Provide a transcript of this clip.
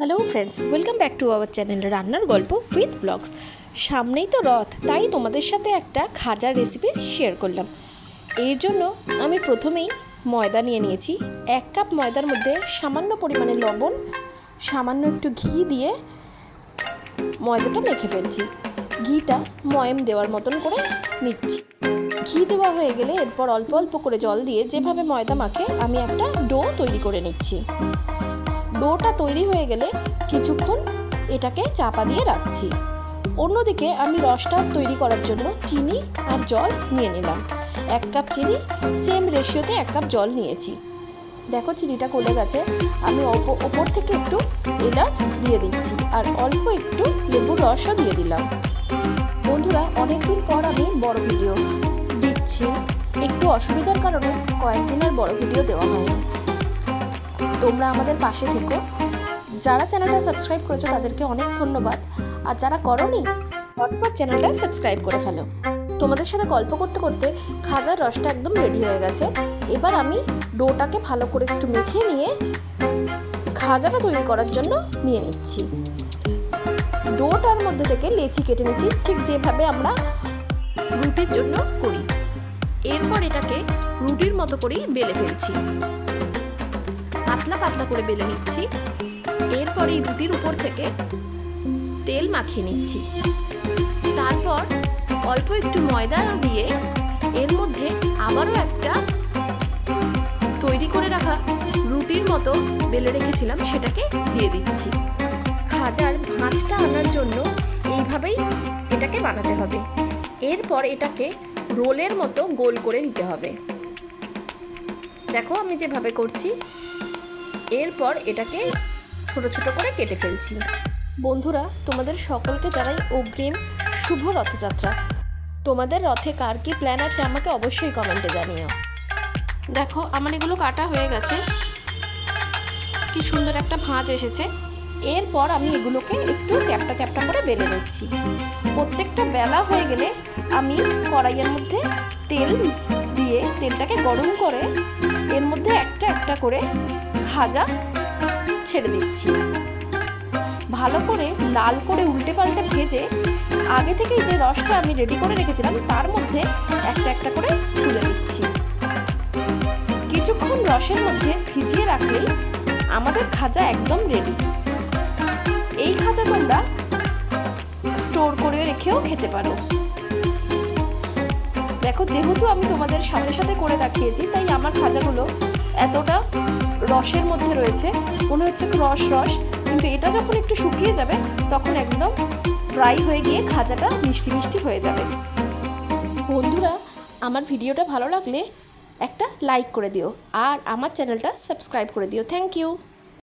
Hello friends welcome back to our channel রান্নার গল্প with blogs সামনেই তো রথ, তাই তোমাদের সাথে একটা খাজার রেসিপি শেয়ার করলাম। এর জন্য আমি প্রথমেই ময়দা নিয়ে নিয়েছি। এক কাপ ময়দার মধ্যে সামান্য পরিমাণে লবণ, সামান্য একটু ঘি দিয়ে ময়দাটা মেখে ফেলছি। ঘিটা ময়েম দেওয়ার মতন করে নিচ্ছি। ঘি দেওয়া হয়ে গেলে এরপর অল্প অল্প করে জল দিয়ে যেভাবে ময়দা মাখে, আমি একটা ডো তৈরি করে নিচ্ছি। ডোটা তৈরি হয়ে গেলে কিছুক্ষণ এটাকে চাপা দিয়ে রাখছি। অন্যদিকে আমি রসটা তৈরি করার জন্য চিনি আর জল নিয়ে নিলাম। এক কাপ চিনি সেম রেশিওতে এক কাপ জল নিয়েছি। দেখো চিনিটা গলে গেছে। আমি ওপর থেকে একটু এলাচ দিয়ে দিচ্ছি আর অল্প একটু লেবুর রসও দিয়ে দিলাম। বন্ধুরা, অনেকদিন পর আমি বড় ভিডিও দিচ্ছি। একটু অসুবিধার কারণে কয়েকদিন আর বড় ভিডিও দেওয়া হয়নি। তোমরা আমাদের পাশে থেকো। যারা চ্যানেলটা সাবস্ক্রাইব করেছ, তাদেরকে অনেক ধন্যবাদ। আর যারা করনি, ঝটপট চ্যানেলটা সাবস্ক্রাইব করে ফেলো। তোমাদের সাথে গল্প করতে করতে খাজার রসটা একদম রেডি হয়ে গেছে। এবার আমি ডোটাকে ভালো করে একটু মেখে নিয়ে খাজাটা তৈরি করার জন্য নিয়ে নিচ্ছি। ডোটার মধ্যে থেকে লেচি কেটে নিচ্ছি, ঠিক যেভাবে আমরা রুটির জন্য করি। এরপর এটাকে রুটির মতো করেই বেলে ফেলছি। পাতলা পাতলা করে বেলে নিচ্ছি। এরপর এই রুটির উপর থেকে তেল মাখিয়ে নিচ্ছি। তারপর অল্প একটু ময়দা দিয়ে এর মধ্যে আবারও একটা তৈরি করে রাখা রুটির মতো বেলে রেখেছিলাম, সেটাকে দিয়ে দিচ্ছি। খাজার ভাঁজটা আনার জন্য এইভাবেই এটাকে বানাতে হবে। এরপর এটাকে রোলের মতো গোল করে নিতে হবে। দেখো আমি যেভাবে করছি এরপর এটাকে ছোট ছোট করে কেটে ফেলছি। বন্ধুরা তোমাদের সকলকে জানাই অগ্রিম শুভ রথযাত্রা। তোমাদের রথে কার কি প্ল্যান আছে আমাকে অবশ্যই কমেন্টে জানিও। দেখো আমার এগুলো কাটা হয়ে গেছে। কি সুন্দর একটা ভাঁজ এসেছে। এরপর আমি এগুলোকে একটু চ্যাপটা চ্যাপটা করে বেলে নিচ্ছি। প্রত্যেকটা বেলা হয়ে গেলে আমি কড়াইয়ের মধ্যে তেল দিয়ে তেলটাকে গরম করে এর মধ্যে একটা একটা করে খাজা ছেড়ে দিচ্ছি। ভালো করে লাল করে উল্টে পাল্টে ভেজে আগে থেকেই যে রসটা আমি রেডি করে রেখেছিলাম, তার মধ্যে একটা একটা করে তুলে দিচ্ছি। কিছুক্ষণ রসের মধ্যে ভিজিয়ে রাখলেই আমাদের খাজা একদম রেডি এই খাজা তোমরা স্টোর করে রেখেও খেতে পারো। দেখো, যেহেতু আমি তোমাদের সাথে সাথে করে দেখিয়েছি, তাই আমার খাজাগুলো এতটা রসের মধ্যে রয়েছে। মনে হচ্ছে রস রস। কিন্তু এটা যখন একটু শুকিয়ে যাবে, তখন একদম ড্রাই হয়ে গিয়ে খাজাটা মিষ্টি মিষ্টি হয়ে যাবে। বন্ধুরা, আমার ভিডিওটা ভালো লাগলে একটা লাইক করে দিও। আর আমার চ্যানেলটা সাবস্ক্রাইব করে দিও। Thank you